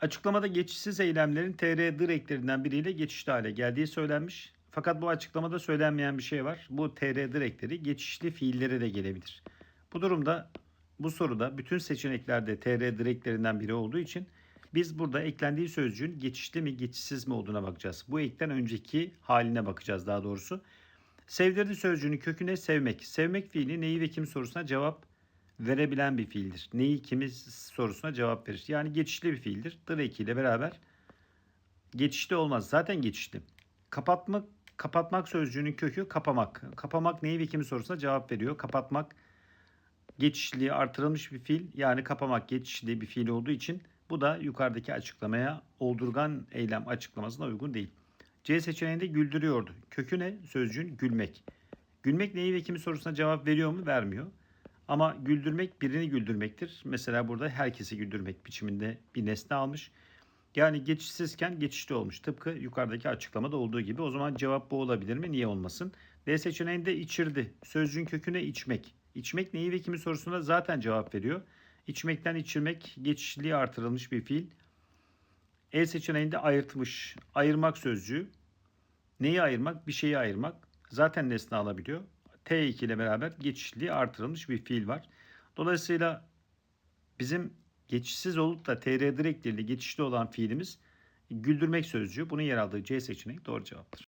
Açıklamada geçişsiz eylemlerin TR direklerinden biriyle geçişli hale geldiği söylenmiş. Fakat bu açıklamada söylenmeyen bir şey var. Bu TR direkleri geçişli fiillere de gelebilir. Bu durumda bu soruda bütün seçeneklerde TR direklerinden biri olduğu için biz burada eklendiği sözcüğün geçişli mi geçişsiz mi olduğuna bakacağız. Bu ekten önceki haline bakacağız daha doğrusu. Sevdirdi sözcüğünün köküne sevmek. Sevmek fiili neyi ve kim sorusuna cevap verebilen bir fiildir. Neyi kimi sorusuna cevap verir. Yani geçişli bir fiildir. Direkt ile beraber geçişli olmaz. Zaten geçişli. Kapatmak kapatmak sözcüğünün kökü kapamak. Kapamak neyi ve kimi sorusuna cevap veriyor. Kapatmak geçişli artırılmış bir fiil. Yani kapamak geçişli bir fiil olduğu için bu da yukarıdaki açıklamaya oldurgan eylem açıklamasına uygun değil. C seçeneğinde güldürüyordu. Kökü ne? Sözcüğün gülmek. Gülmek neyi ve kimi sorusuna cevap veriyor mu? Vermiyor. Ama güldürmek birini güldürmektir. Mesela burada herkesi güldürmek biçiminde bir nesne almış. Yani geçişsizken geçişli olmuş. Tıpkı yukarıdaki açıklamada olduğu gibi. O zaman cevap bu olabilir mi? Niye olmasın? D seçeneğinde içirdi. Sözcüğün köküne içmek. İçmek neyi ve kimi sorusuna zaten cevap veriyor. İçmekten içirmek geçişliği artırılmış bir fiil. E seçeneğinde ayırtmış. Ayırmak sözcüğü. Neyi ayırmak? Bir şeyi ayırmak. Zaten nesne alabiliyor. T2 ile beraber geçişliği artırılmış bir fiil var. Dolayısıyla bizim geçişsiz olup da TR direktleriyle geçişli olan fiilimiz güldürmek sözcüğü. Bunun yer aldığı C seçeneği doğru cevaptır.